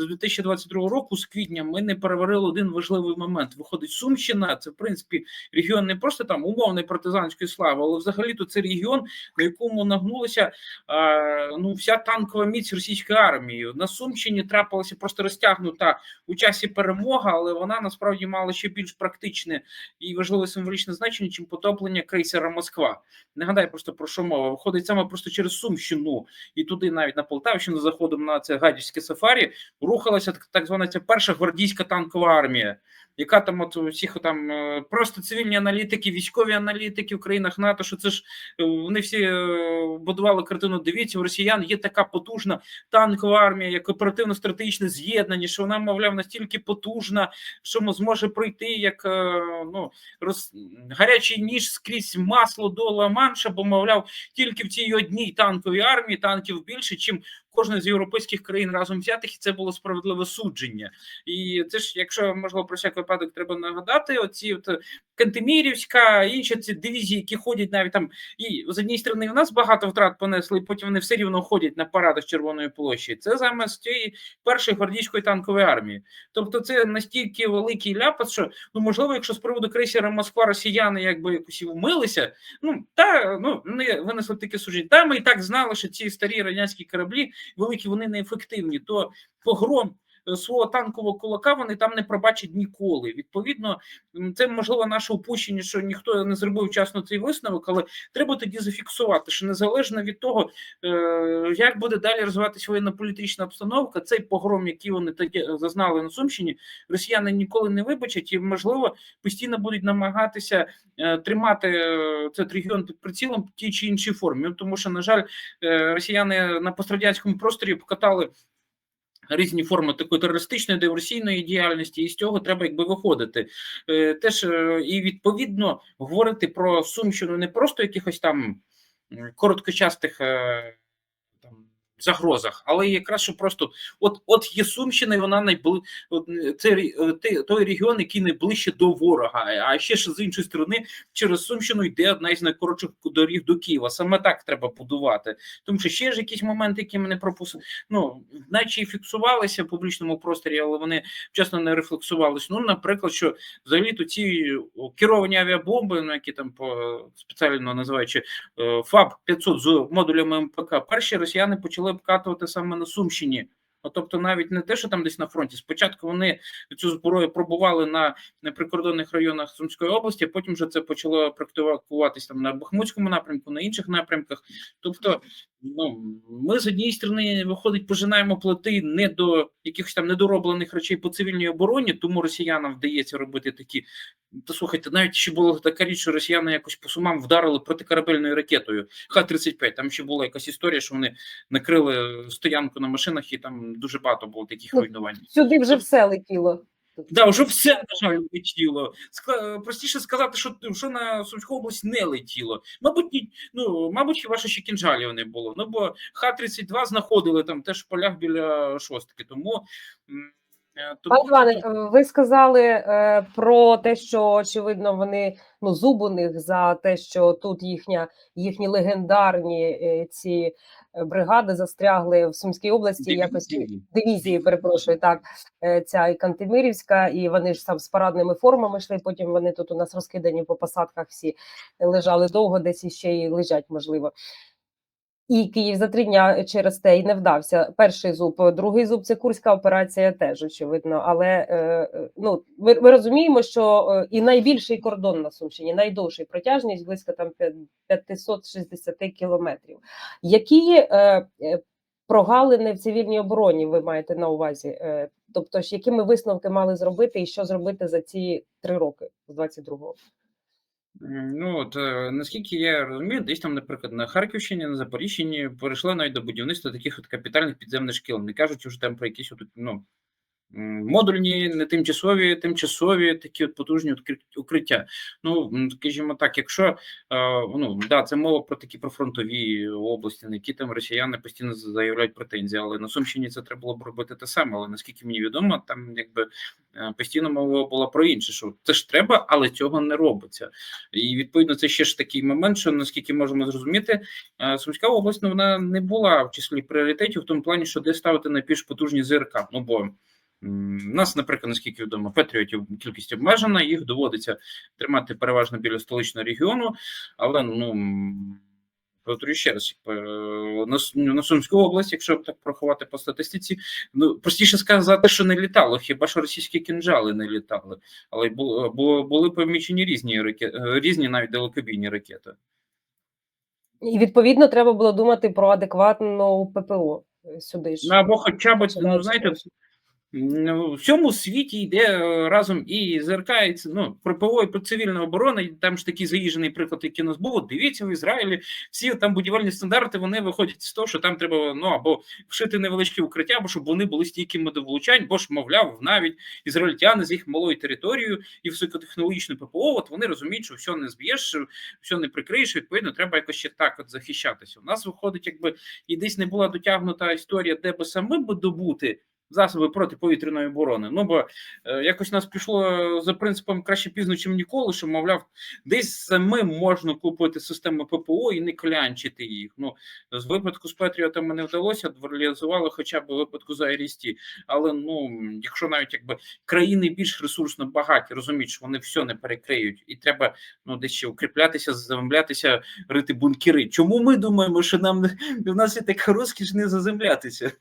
з 2022 року, з квітня, ми не переварили один важливий момент. Виходить, Сумщина це в принципі регіон не просто там умовної партизанської слави, але взагалі то це регіон, на якому нагнулася е, ну вся танкова міць російської армії. На Сумщині трапилася просто розтягнута у часі перемога, але вона насправді мала ще більш практичне і важливе символічне значення, чим потоплення крейсера Москва. Нагадаю просто про що мова. Виходить саме просто через Сумщину і туди, навіть на Полтавщину, заходом на це гадівське сафарі, рухалася так, звана ця перша гвардійська танкова армія, яка там от всіх там е, просто цивільні аналітики, військові аналітики в країнах НАТО, що це ж е, вони всі е, будували картину. Дивіться, у росіян є така потужна танкова армія, як оперативно-стратегічне з'єднання, що вона, мовляв, настільки потужна, що мо- зможе пройти як ну, роз... гарячий ніж скрізь масло до Ла-Манша, бо, мовляв, тільки в цій одній танковій армії танків більше, чим кожна з європейських країн разом взятих, і це було справедливе судження. І це ж, якщо можливо про всяк випадок, треба нагадати, оці от Кантемірівська, інші ці дивізії, які ходять навіть там, і з однієї сторони, у нас багато втрат понесли, і потім вони все рівно ходять на парадах Червоної площі. Це замість цієї першої гвардійської танкової армії. Тобто, це настільки великий ляпас, що ну можливо, якщо з приводу крейсера Москва росіяни якби якось вмилися, ну та ну не винесли таке судження. Та ми і так знали, що ці старі радянські кораблі великі, вони неефективні. То погром свого танкового кулака вони там не пробачать ніколи. Відповідно, це можливо наше упущення, що ніхто не зробив вчасно цей висновок, але треба тоді зафіксувати, що незалежно від того, е, як буде далі розвиватися воєнно-політична обстановка, цей погром, який вони тоді зазнали на Сумщині, росіяни ніколи не вибачать і, можливо, постійно будуть намагатися е, тримати е, цей регіон під прицілом в тій чи іншій формі. Тому що, на жаль, е, росіяни на пострадянському просторі покатали різні форми такої терористичної диверсійної діяльності, і з цього треба якби виходити. Е, Теж е, і відповідно говорити про Сумщину не просто якихось там короткочастих е. Загрозах, але якраз що просто от от є Сумщина, і вона найбли це е, той регіон, який найближче до ворога. А ще ж з іншої сторони, через Сумщину йде одна із найкоротших доріг до Києва. Саме так треба будувати. Тому що ще ж якісь моменти, які мене пропустили, ну наче і фіксувалися в публічному просторі, але вони вчасно не рефлексувалися. Ну, наприклад, що взагалі то ці керовані авіабомби, ну які там по спеціально називаючи е, ФАБ 500 з модулями МПК, перші росіяни почали обкатувати саме на Сумщині. Ну, тобто, навіть не те, що там десь на фронті. Спочатку вони цю зброю пробували на, на прикордонних районах Сумської області, а потім вже це почало практикуватися там на Бахмутському напрямку, на інших напрямках. Тобто, ну ми з однієї сторони виходить, пожинаємо плоти не до якихось там недороблених речей по цивільній обороні, тому росіянам вдається робити такі. Та слухайте, навіть ще була така річ, що росіяни якось по сумам вдарили протикорабельною ракетою Х-35. Там ще була якась історія, що вони накрили стоянку на машинах, і там дуже багато було таких Ну, руйнувань. Сюди вже все летіло. Да, вже все на жаль летіло. Ска- Простіше сказати, що, що на Сумську область не летіло. Мабуть, ну мабуть, що ще кінжалів не було. Ну бо Х-32 знаходили там теж в полях біля шостки. Тому, е, Пане Іване, е, ви сказали е, про те, що очевидно вони ну зуб у них за те, що тут їхня їхні легендарні е, ці е, бригади застрягли в Сумській області. Якось Дивізії. дивізії, перепрошую, так е, ця і Кантемирівська, і вони ж там з парадними формами йшли. Потім вони тут у нас розкидані по посадках всі лежали довго, десь іще й лежать, можливо. І Київ за три дня через те й не вдався. Перший зуб, другий зуб це курська операція, теж очевидно. Але е, е, ну ми, ми розуміємо, що е, і найбільший кордон на Сумщині, найдовший протяжність близько там п'я- 560 кілометрів. Які прогалини в цивільній обороні ви маєте на увазі? Тобто, ж які ми висновки мали зробити, і що зробити за ці три роки з 22-го? Ну от е, наскільки я розумію, десь там, наприклад, на Харківщині, на Запоріжчині перейшли навіть до будівництва таких от капітальних підземних шкіл. Не кажуть вже там про якісь от, ну, модульні, не тимчасові, тимчасові такі от потужні укр- укриття. Ну, скажімо так, якщо е, ну да, це мова про такі прифронтові області, на які там росіяни постійно заявляють претензії, але на Сумщині це треба було б робити те саме. Але наскільки мені відомо, там якби е, постійно мова була про інше, що це ж треба, але цього не робиться. І відповідно це ще ж такий момент, що наскільки можемо зрозуміти, е, Сумська область ну, вона не була в числі пріоритетів в тому плані, що де ставити найбільш потужні ЗРК. Ну бо у нас, наприклад, наскільки відомо, патріотів кількість обмежена, їх доводиться тримати переважно біля столичного регіону, але ну. Повторюю ще раз, е, на, Сумську область, якщо так порахувати по статистиці, ну простіше сказати, що не літало, хіба що російські кінжали не літали, але було, було були помічені різні ракети, різні навіть далекобійні ракети. І відповідно треба було думати про адекватну ППО е, сюди ж. Ну або хоча б ну знаєте, в цьому світі йде е, разом і ц- ну, ППО, і цивільна оборона. і Там ж такий заїжджений приклад, який у нас був. Дивіться, в Ізраїлі всі там будівельні стандарти вони виходять з того, що там треба ну або вшити невеличкі укриття, або щоб вони були стійкими до влучань, бо ж, мовляв, навіть ізраїльтяни з їх малою територією і високотехнологічне ППО, от вони розуміють, що все не зб'єш, все не прикриєш. Відповідно, треба якось ще так от захищатися. У нас виходить, якби і десь не була дотягнута історія, де би самим би добути засоби протиповітряної оборони. Ну бо е, якось нас пішло за принципом краще пізно, чим ніколи, що мовляв, десь самим можна купити систему ППО і не клянчити їх. Ну з випадку з Петріотами не вдалося, реалізували хоча б випадку з Айрісті. Але ну якщо навіть якби країни більш ресурсно багаті, розуміють, що вони все не перекриють, і треба ну десь ще укріплятися, заземлятися, рити бункери. Чому ми думаємо, що нам в нас є така розкіш не заземлятися?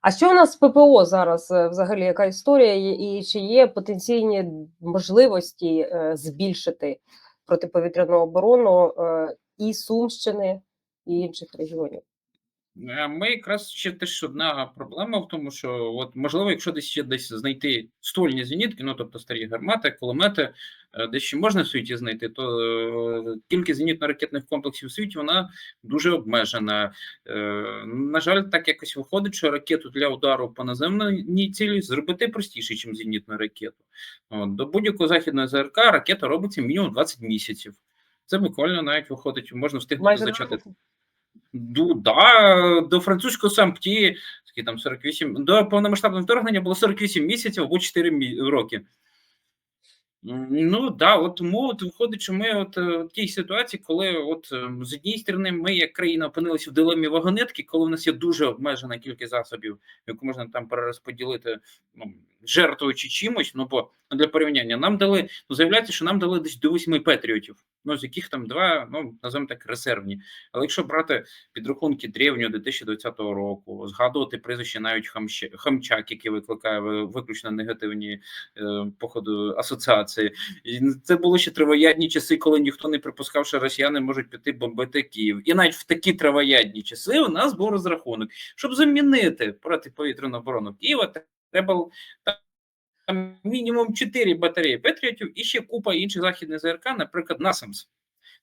А що у нас з ППО зараз е, взагалі? Яка історія і чи є потенційні можливості е, збільшити протиповітряну оборону е, і Сумщини, і інших регіонів? Е, Ми якраз ще теж одна проблема в тому, що от можливо, якщо десь ще десь знайти ствольні зенітки, ну тобто старі гармати, кулемети, е, десь ще можна в світі знайти, то е, кількість зенітно-ракетних комплексів у світі вона дуже обмежена. На жаль, так якось виходить, що ракету для удару по наземній цілі зробити простіше, ніж зенітну ракету. От, До будь-якого західного ЗРК ракета робиться мінімум 20 місяців. Це буквально навіть виходить, можна встигнути зачати да, до французького сампті, скільки там 48, до повномасштабного вторгнення було 48 місяців або 4 роки. Ну да, от тому от виходить, що ми от е, в тій ситуації, коли от е, з однієї сторони ми, як країна, опинилися в дилемі вагонетки, коли в нас є дуже обмежена кількість засобів, яку можна там перерозподілити, ну, жертвуючи чимось. Ну бо для порівняння нам дали, ну заявляється, що нам дали десь до восьми патріотів, ну з яких там два, ну називаємо так, резервні. Але якщо брати підрахунки древнього 2020 року, згадувати прізвище навіть Хамщ- Хамчак, який викликає виключно негативні е, походу асоціації. І це було ще травоядні часи, коли ніхто не припускав, що росіяни можуть піти бомбити Київ. І навіть в такі травоядні часи у нас був розрахунок, щоб замінити протиповітряну оборону Києва. Треба там мінімум 4 батареї Петріотів і ще купа інших західних ЗРК, наприклад, Насамс.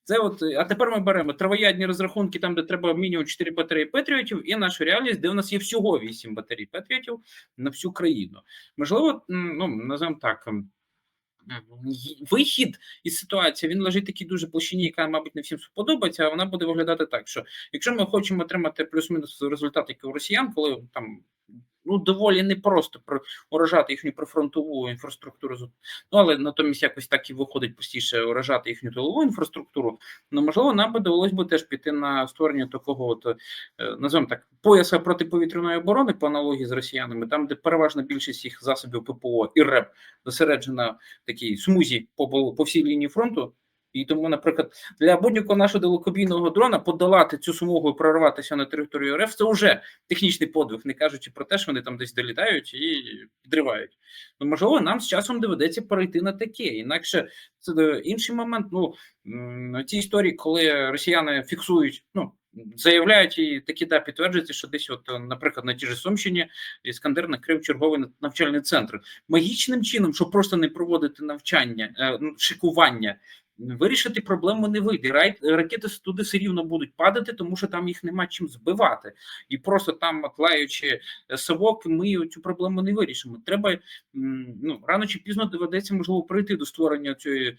Це от, а тепер ми беремо травоядні розрахунки, там, де треба мінімум 4 батареї Петріотів, і нашу реальність, де у нас є всього 8 батарей Петріотів на всю країну. Можливо, ну називаємо так. Вихід із ситуації він лежить в такій дуже площині, яка, мабуть, не всім сподобається, а вона буде виглядати так, що якщо ми хочемо отримати плюс-мінус результат, як у росіян, коли там ну доволі непросто про уражати їхню прифронтову інфраструктуру, ну але натомість якось так і виходить простіше уражати їхню тилову інфраструктуру. Ну можливо, нам би довелось би теж піти на створення такого, от е, називаємо так, пояса протиповітряної оборони по аналогії з росіянами, там, де переважна більшість їх засобів ППО і РЕП зосереджена в такій смузі по по всій лінії фронту. І тому, наприклад, для будь-якого нашого далекобійного дрона подолати цю смугу і прорватися на територію РФ це вже технічний подвиг, не кажучи про те, що вони там десь долітають і підривають. Ну, можливо, нам з часом доведеться перейти на таке. Інакше це е, інший момент. Ну ці історії, коли росіяни фіксують, ну заявляють і такі да підтверджується, що десь, от, наприклад, на тій же Сумщині Іскандер накрив черговий навчальний центр магічним чином, щоб просто не проводити навчання, е, шикування Вирішити проблему не вийде. Ракети туди все рівно будуть падати, тому що там їх нема чим збивати. І просто там, лаючи е, совок, ми цю проблему не вирішимо. Треба ну, рано чи пізно доведеться можливо прийти до створення цієї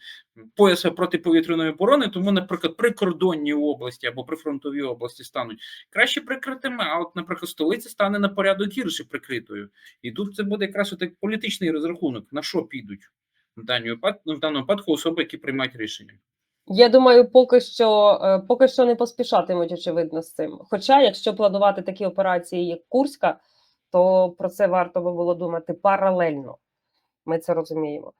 пояса протиповітряної оборони. Тому, наприклад, прикордонні області або прифронтові області стануть краще прикритими. А от, наприклад, столиця стане на порядок гірше прикритою. І тут це буде якраз от політичний розрахунок, на що підуть в даному випадку, в даному випадку особи, які приймають рішення. Я думаю, поки що, е, поки що не поспішатимуть, очевидно, з цим. Хоча, якщо планувати такі операції, як Курська, то про це варто би було думати паралельно. Ми це розуміємо.